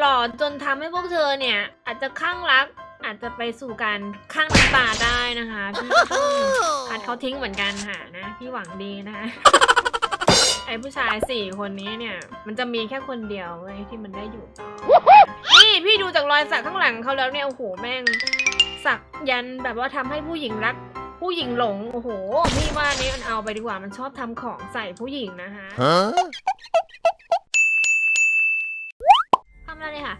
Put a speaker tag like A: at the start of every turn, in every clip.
A: หล่อจนทำให้พวกเธอเนี่ย อาจจะข้างรัก อาจจะไปสู่การข้างน้ำตาได้นะคะพี่ก็ต้องคัดเขาทิ้งเหมือนกันค่ะนะพี่หวังดีนะคะ ไอ้ผู้ชายสี่คนนี้เนี่ย มันจะมีแค่คนเดียวเว้ยที่มันได้อยู่ต่อนี่พี่ดูจากรอยสักข้างหลังเขาแล้วเนี่ยโอ้โหแม่ง สักยันแบบว่าทำให้ผู้หญิงรักผู้หญิงหลง โอ้โห พี่ว่านี้มันเอาไปดีกว่า มันชอบทำของใส่ผู้หญิงนะคะ เลยค่ะ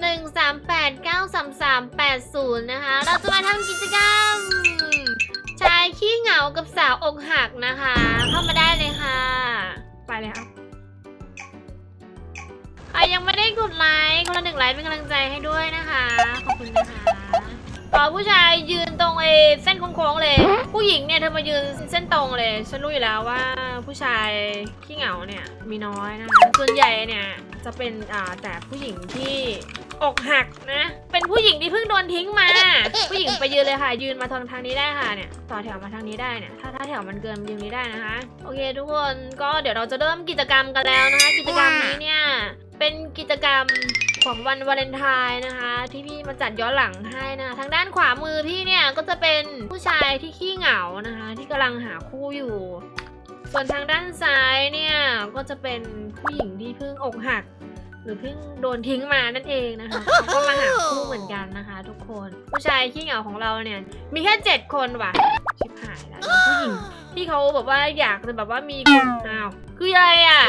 A: หนึ่งสามแปดเก้าสามสามแปดศูนย์นะคะ เราจะมาทำกิจกรรม ชายขี้เหงากับสาวอกหักนะคะ เข้ามาได้เลยค่ะ ไปเลยค่ะใครยังไม่ได้กดไลค์คนละหนึ่งไลค์เป็นกำลังใจให้ด้วยนะคะ ขอบคุณนะคะต่อผู้ชายยืนต รงเอเส้นโค้งๆเลย ผู้หญิงเนี่ยเธอมายืนเส้นตรงเลย ฉันรู้อยู่แล้วว่าผู้ชายขี้เหงาเนี่ยมีน้อยนะคะ ส่วนใหญ่เนี่ยจะเป็นอ่าแต่ผู้หญิงที่อกหักนะ เป็นผู้หญิงที่เพิ่งโดนทิ้งมา ผู้หญิงไปยืนเลยค่ะ ยืนมาทางทางนี้ได้ค่ะเนี่ย ต่อแถวมาทางนี้ได้เนี่ย ถ้าถ้าแถวมันเกินยืนนี้ได้นะคะ โอเค ทุกคน ก็เดี๋ยวเราจะเริ่มกิจกรรมกันแล้วนะคะ กิจกรรมนี้เนี่ย เป็นกิจกรรม ของวันวาเลนไทน์นะคะ ที่พี่มาจัดย้อนหลังให้นะทางด้านขวามือพี่เนี่ยก็จะเป็นผู้ชายที่ขี้เหงานะคะ ที่กำลังหาคู่อยู่ ส่วนทางด้านซ้ายเนี่ยก็จะเป็นผู้หญิงที่เพิ่งอกหัก หรือเพิ่งโดนทิ้งมานั่นเองนะคะเขาก็มาหาคู่เหมือนกันนะคะ ทุกคนผู้ชายขี้เหงาของเราเนี่ย มีแค่เจ็ดคนว่ะชิบหายแล้วผู้หญิงที่เขาแบบว่าอยากจะแบบว่ามีคนอ้าวคืออะไรอะ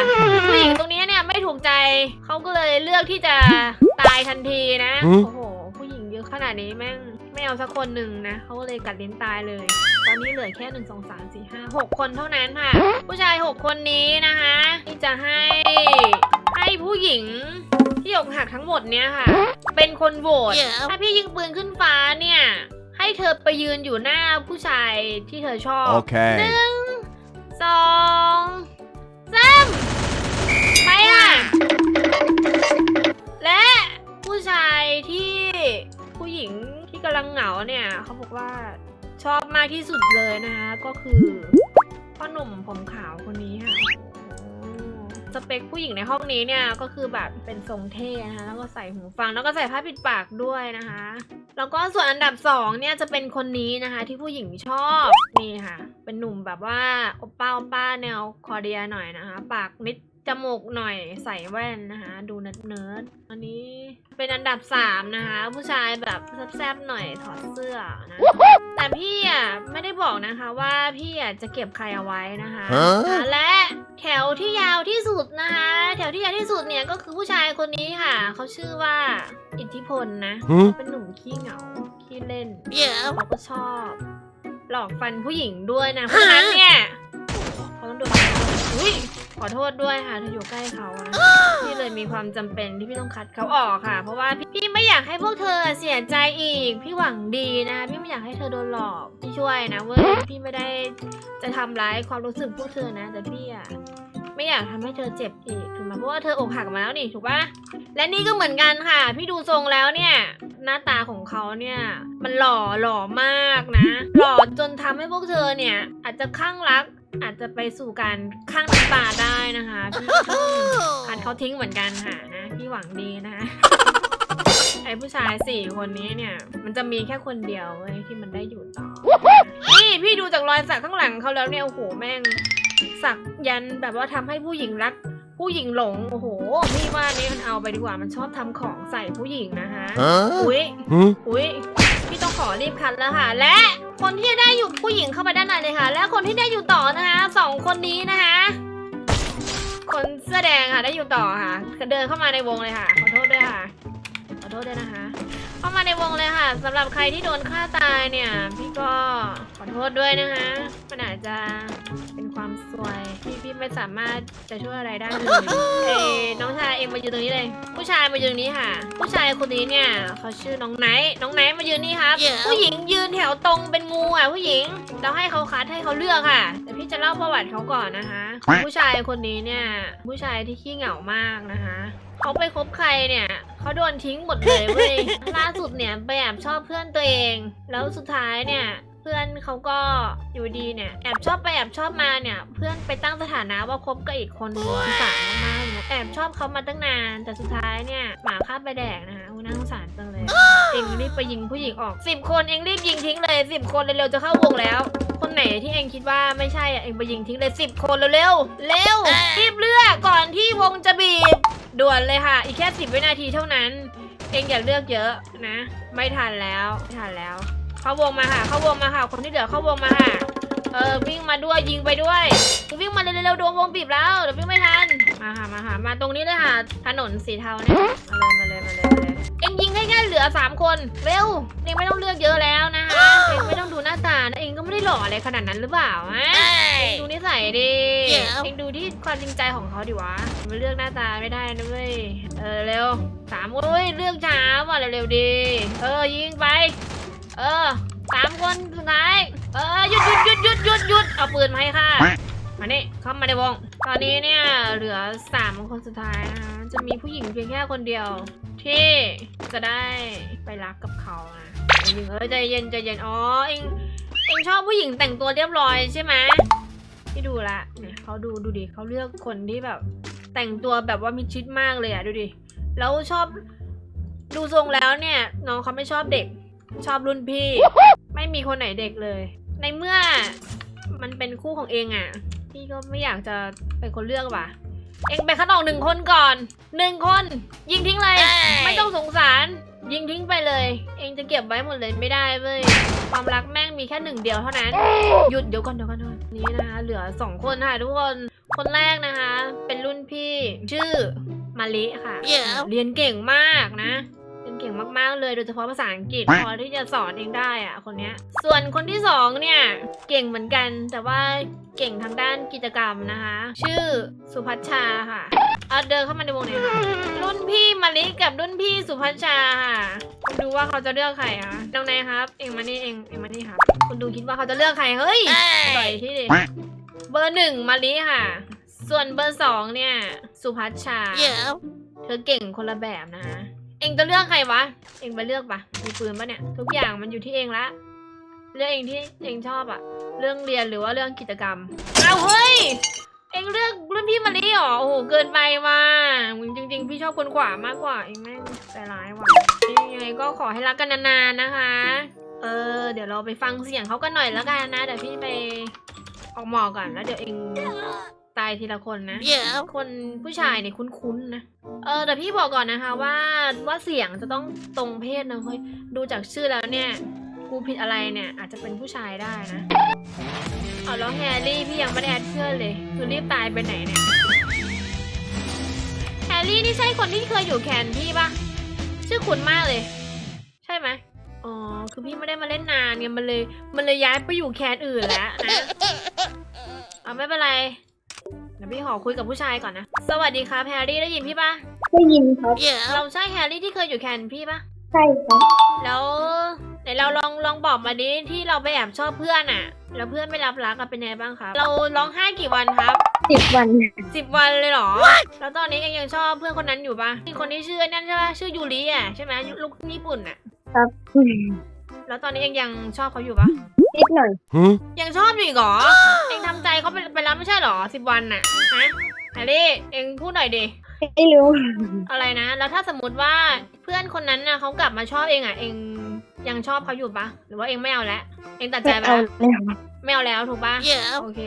A: ผู้หญิงตรงนี้เนี่ยไม่ถูกใจเขาก็เลยเลือกที่จะตายทันทีนะ
B: หืม
A: โอ้โหผู้หญิงเยอะขนาดนี้แม่งไม่เอาสักคนหนึ่งนะเขาก็เลยกัดลิ้นตายเลย ตอนนี้เหลือแค่หนึ่งสองสามสี่ห้าหกคนเท่านั้นค่ะ ผู้ชายหกคนนี้นะคะที่จะให้ ให้ผู้หญิงที่อกหักทั้งหมดเนี่ยค่ะ เป็นคนโหวตถ้าพี่ยิงปืนขึ้นฟ้าเนี่ย ให้เธอไปยืนอยู่หน้าผู้ชายที่เธอชอบห
B: Okay.
A: นึ่งสองสามไปอะ และผู้ชายที่ผู้หญิงที่กำลังเหงาเนี่ย เขาบอกว่าชอบมากที่สุดเลยนะคะก็คือพ่อหนุ่มผมขาวคนนี้ค่ะโอ้โห สเปคผู้หญิงในห้องนี้เนี่ยก็คือแบบเป็นทรงเท่นะคะแล้วก็ใส่หูฟังแล้วก็ใส่ผ้าปิดปากด้วยนะคะ แล้วก็ส่วนอันดับสองเนี่ยจะเป็นคนนี้นะคะที่ผู้หญิงชอบนี่ค่ะ เป็นหนุ่มแบบว่าโอป้าโอป้าแนวคอเดียหน่อยนะคะ ปากนิด จมูกหน่อยใส่แว่นนะคะ ดูเนิร์ดเนิร์ดๆอันนี้เป็นอันดับสามนะคะ ผู้ชายแบบแซบๆหน่อยถอดเสื้อนะ แต่พี่อะไม่ได้บอกนะคะว่าพี่อะจะเก็บใครเอาไว้นะคะ
B: ฮะ
A: อ่าและแถวที่ยาวที่สุดนะคะ แถวที่ยาวที่สุดเนี่ยก็คือผู้ชายคนนี้ค่ะ เขาชื่อว่าอิทธิพลนะ
B: หืม
A: เขาเป็นหนุ่มขี้เหงาขี้เล่นเขาก็ชอบ หลอกฟันผู้หญิงด้วยนะเพราะฉะนั้นเนี่ยเขาต้องโดนอุ้ย ขอโทษด้วยค่ะเธออยู่ใกล้เขานะพี่เลยมีความจำเป็นที่พี่ต้องคัดเขาออกค่ะ เพราะว่าพี่ไม่อยากให้พวกเธอเสียใจอีก พี่หวังดีนะ พี่ไม่อยากให้เธอโดนหลอกพี่ช่วยนะเว้ยพี่ไม่ได้จะทำร้ายความรู้สึกพวกเธอนะ แต่พี่อะไม่อยากทำให้เธอเจ็บอีกถูกไหมเพราะว่าเธออกหักมาแล้วนี่ถูกปะและนี่ก็เหมือนกันค่ะ พี่ดูทรงแล้วเนี่ยหน้าตาของเขาเนี่ยมันหล่อหล่อมากนะ หล่อจนทำให้พวกเธอเนี่ยอาจจะข้างรัก อาจจะไปสู่การข้างน้ำตาได้นะคะพี่ก็ต้องคัดเขาทิ้งเหมือนกันค่ะนะพี่หวังดีนะคะไอ้ผู้ชายสี่คนนี้เนี่ย มันจะมีแค่คนเดียวเว้ยที่มันได้อยู่ต่อ นี่พี่ดูจากรอยสักข้างหลังเขาแล้วเนี่ยโอ้โหแม่ง สักยันแบบว่าทำให้ผู้หญิงรัก ผู้หญิงหลงโอ้โหพี่ว่านี้มันเอาไปดีกว่ามันชอบทำของใส่ผู้หญิงนะคะ
B: Huh?
A: อุ้ย
B: Hmm?
A: อุ้ยพี่ต้อง ขอรีบคัดแล้วค่ะ และคนที่ได้อยู่ผู้หญิงเข้าไปด้านในเลยค่ะ และคนที่ได้อยู่ต่อนะคะสองคนนี้นะคะ คนเสื้อแดงค่ะได้อยู่ต่อค่ะ เดินเข้ามาในวงเลยค่ะ ขอโทษด้วยค่ะขอโทษด้วยนะคะ เข้ามาในวงเลยค่ะสำหรับใครที่โดนฆ่าตายเนี่ย พี่ก็ขอโทษด้วยนะคะมันอาจจะเป็น ไม่สามารถจะช่วยอะไรได้เลยเอ้ยน้องชายเองมายืนตรงนี้เลย ผู้ชายมายืนนี้ค่ะ ผู้ชายคนนี้เนี่ยเขาชื่อน้องไนท์น้องไนท์มายืนนี่ครับผู้หญิงยืนแถวตรงเป็นงูอะผู้หญิงเราให้เขาคัดให้เขาเลือกค่ะแต่พี่จะเล่าประวัติเขาก่อนนะคะ ผู้ชายคนนี้เนี่ยผู้ชายที่ขี้เหงามากนะคะ เขาไปคบใครเนี่ยเขาโดนทิ้งหมดเลยเว้ยล่าสุดเนี่ยไปแอบชอบเพื่อนตัวเอง แล้วสุดท้ายเนี่ย เพื่อนเขาก็อยู่ดีเนี่ยแอบชอบไปแอบชอบมาเนี่ย เพื่อนไปตั้งสถานะว่าคบกับอีกคนนึงสงสารมากๆเลยแอบชอบเขามาตั้งนาน แต่สุดท้ายเนี่ยหมาฆ่าไปแดกนะคะอุ้น่าสงสารจังเลย เองรีบไปยิงผู้หญิงออกสิบคนเองรีบยิงทิ้งเลยสิบคนเร็วๆจะเข้าวงแล้ว คนไหนที่เองคิดว่าไม่ใช่อะเองไปยิงทิ้งเลยสิบคนเร็วๆเร็วรีบเลือกก่อนที่วงจะบีบด่วนเลยค่ะ อีกแค่สิบวินาทีเท่านั้น เองอย่าเลือกเยอะนะ ไม่ทันแล้วไม่ทันแล้ว เข้าวงมาค่ะ เข้าวงมาค่ะ คนที่เหลือเข้าวงมาค่ะ เออวิ่งมาด้วยยิงไปด้วยวิ่งมาเร็วๆโดนวงบีบแล้วเดี๋ยววิ่งไม่ทัน มาค่ะมาค่ะมาตรงนี้เลยค่ะ ถนนสีเทาเนี่ยมาเลยมาเลยมาเลยมาเลยเอ็งยิงให้แค่เหลือสามคนเร็วเอ็งไม่ต้องเลือกเยอะแล้วนะคะเอ็งไม่ต้องดูหน้าตานะเอ็งก็ไม่ได้หล่ออะไรขนาดนั้นหรือเปล่าฮะเอ็งดูนิสัยดิเอ็งดูที่ความจริงใจของเขาดิวะมาเลือกหน้าตาไม่ได้นะเว้ยเออเร็วสามคนเว้ยเลือกช้าว่ะเร็วๆดีเออยิงไป เออสามคนสุดท้ายเออหยุดหยุดหยุดหยุดหยุดหยุดเอาปืนมาให้ค่ะมาเนี่เข้ามาในวง ตอนนี้เนี่ยเหลือสามคนสุดท้ายนะคะจะมีผู้หญิงเพียงแค่คนเดียว ที่จะได้ไปรักกับเขานะจริงเออใจเย็นใจเย็นอ๋อเองเองชอบผู้หญิงแต่งตัวเรียบร้อยใช่ไหมที่ดูละเนี่ยเขาดูดูดิเขาเลือกคนที่แบบ แต่งตัวแบบว่ามิชิดมากเลยอะดูดิแล้วชอบดูทรงแล้วเนี่ยน้องเขาไม่ชอบเด็ก ชอบรุ่นพี่ ไม่มีคนไหนเด็กเลย ในเมื่อมันเป็นคู่ของเองอะ่ะ พี่ก็ไม่อยากจะเป็นคนเลือกว่ะ เองไปคัดออกหนึ่งคนก่อนหนึ่งคน ยิงทิ้งเลย ไม่ต้องสงสาร ยิงทิ้งไปเลย เองจะเก็บไว้หมดเลยไม่ได้เว้ยความรักแม่งมีแค่หนึ่งเดียวเท่านั้น หยุดเดี๋ยวก่อนเดี๋ยวก่อนเดี๋ยวก่อนนี่นะคะเหลือสองคนค่ะทุกคนคนแรกนะคะ เป็นรุ่นพี่ชื่อมาลิค่ะ เรียนเก่งมากนะ เรียนเก่งมากๆ เลยโดยเฉพาะภาษาอังกฤษพอที่จะสอนเองได้อะคนเนี้ย ส่วนคนที่สองเนี่ยเก่งเหมือนกัน แต่ว่าเก่งทางด้านกิจกรรมนะคะ ชื่อสุพัชชาค่ะเอาเดินเข้ามาในวงหน่อยค่ะรุ่นพี่มาลิกับรุ่นพี่สุพัชชาค่ะคุณดูว่าเขาจะเลือกใครอะน้องนายครับ เองมานี่เองเองมานี่ครับคุณดูคิดว่าเขาจะเลือกใครเฮ้ยปล่อยที่ดิเบอร์หนึ่งมาลิค่ะ ส่วนเบอร์สองเนี่ย สุพัชชา เธอเก่งคนละแบบนะ เองจะเลือกใครวะ เองไปเลือกปะมีปืนปะเนี่ย ทุกอย่างมันอยู่ที่เองละเลือกเองที่เองชอบอะเรื่องเรียนหรือว่าเรื่องกิจกรรมเอาเฮ้ย เองเลือกรุ่นพี่มาลีเหรอ โอ้โห เกินไปว่ะมึงจริง ๆ พี่ชอบคนขวามากกว่า เองแม่งใจร้ายว่ะยังไงก็ขอให้รักกันนานๆนะคะ เออ เดี๋ยวเราไปฟังเสียงเขากันหน่อยแล้วกันนะ เดี๋ยวพี่ไปออกหมอก่อนแล้วเดี๋ยวเอง ตายทีละคนนะคนผู้ชายเนี่ยคุ้นๆนะ เออแต่พี่บอกก่อนนะคะว่าว่าเสียงจะต้องตรงเพศนะเฮ้ยดูจากชื่อแล้วเนี่ย กูผิดอะไรเนี่ย อาจจะเป็นผู้ชายได้นะ เอาแล้วแฮร์รี่พี่ยังไม่ได้แอดเพื่อนเลยคือรีบตายไปไหนเนี่ย แฮร์รี่นี่ใช่คนที่เคยอยู่แคนพี่ปะชื่อคุ้นมากเลย ใช่ไหมอ๋อคือพี่ไม่ได้มาเล่นนานเนี่ยมันเลยมันเลยย้ายไปอยู่แคนอื่นแล้วนะเอาไม่เป็นไรเดี๋ยวพี่ขอคุยกับผู้ชายก่อนนะ สวัสดีครับแฮร์รี่ได้ยินพี่ปะ
B: ได้ยินครับ
A: เราใช่แฮร์รี่ที่เคยอยู่แคนพี่ปะ
B: ใช่ครับ
A: แล้วไหนเราลองลองบอกมาดิที่เราไปแอบชอบเพื่อนอะแล้วเพื่อนไม่รับรักอะเป็นไงบ้างครับ เราร้องไห้กี่วันครับ
B: สิบวัน
A: สิบวันเลยเหรอ แล้วตอนนี้เองยังชอบเพื่อนคนนั้นอยู่ปะคนที่ชื่อนั่นใช่ปะชื่อยูริอะใช่ไหมลูกญี่ปุ่นอะ
B: ครับ
A: แล้วตอนนี้เองยังชอบเขาอยู่ปะ
B: นิดหน่อย
A: ยังชอบอยู่อีกเหรอ เองทำใจเขาไปไปแล้วไม่ใช่เหรอสิบวันอะฮะแฮร์รี่เองพูดหน่อยดิ
B: ไม่รู้
A: อะไรนะ แล้วถ้าสมมติว่าเพื่อนคนนั้นน่ะเขากลับมาชอบเองอะเองยังชอบเขาอยู่ปะหรือว่าเองไม่เอาแล้วเองตัดใจ
B: ไม่
A: ไป
B: เอา
A: แล้ว
B: แล้ว
A: ไม่เอาแล้วถูกปะโอเค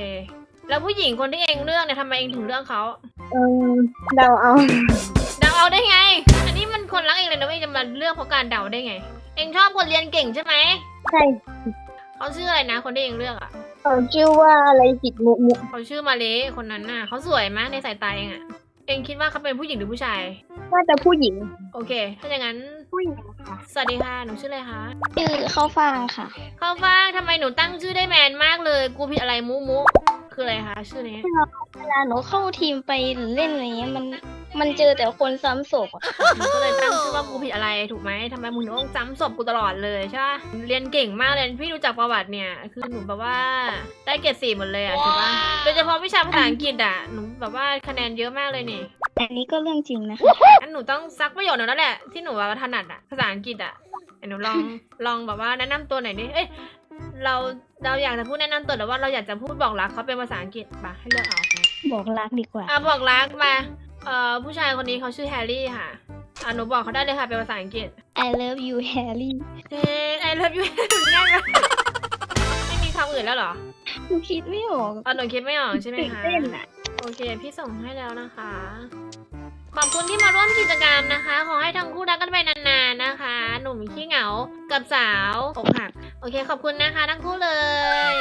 A: แล้วผู้หญิงคนที่เองเลือกเนี่ยทำไมเองถึงเลือกเขา
B: เออเดาเอา
A: เดาเอาได้ไง อันนี้มันคนรักเองเลยนะไม่จะมาเลือกเพราะการเดาได้ไง เองชอบคนเรียนเก่งใช่ไหม
B: ใช่
A: เขาชื่ออะไรนะ คนที่เองเลือกอะ
B: เขาชื่อว่าอะไรผิดมุกมุก
A: เขาชื่อมาเลคนนั้นน่ะเขาสวยไหมในสายตาเองอะเองคิดว่าเขาเป็นผู้หญิงหรือผู้ชาย
B: น่าจะผู้หญิง
A: โอเค ถ้าอย่างนั้น
B: ผู้หญิงค่ะ
A: สวัสดีค่ะ หนูชื่ออะไรคะ
C: ชื่อข้าวฟางค่ะ
A: ข้าวฟ่างทำไมหนูตั้งชื่อได้แมนมากเลย กูผิดอะไรมูมูคืออะไรคะชื่อนี้
C: เวลาหนูเข้าทีมไปหรือเล่นอะไรเงี้ยมัน มันเจอแต่คนซ้ำศพอะ
A: หนูก็เลยตั้งชื่อว่ากูผิดอะไรถูกไหมทำไมมึงต้องจำศพกูตลอดเลยใช่ปะเรียนเก่งมากเลยพี่ดูจากประวัติเนี่ย คือหนูแบบว่าได้เกรดสี่หมดเลยอะถูกปะโดยเฉพาะวิชาภาษาอังกฤษอะหนูแบบว่าคะแนนเยอะมากเลยนี่
C: อันนี้ก็เรื่องจริงนะคะ
A: งั้นหนูต้องซักประโยชน์หนูแล้วแหละที่หนูว่าถนัดอะภาษาอังกฤษอะเดี๋ยวหนูลองลองแบบว่าแนะนำตัวหน่อยดิเอ้ยเราเราอยากจะพูดแนะนำตัวแต่ว่าเราอยากจะพูดบอกรักเขาเป็นภาษาอังกฤษปะให้เลือกเอา
C: บอกรักดีกว่า
A: อะบอกรักมา เอ่อผู้ชายคนนี้เขาชื่อแฮร์รี่ค่ะอะหนูบอกเขาได้เลยค่ะเป็นภาษาอังกฤษ
C: I love you Harry
A: เฮ้ย I love you ง่ายไหมไม่มีคำอื่นแล้วเหรอ
C: หนูคิดไม่ออก
A: อ๋อหนูคิดไม่ออกใช่ไหม
B: ตื่น
A: คะ
B: เต้นอะ
A: โอเค พี่ส่งให้แล้วนะคะ ขอบคุณที่มาร่วมกิจกรรมนะคะ ขอให้ทั้งคู่รักกันไปนานๆนะคะ หนุ่มขี้เหงา กับสาวอกหัก โอเค ขอบคุณนะคะ ทั้งคู่เลย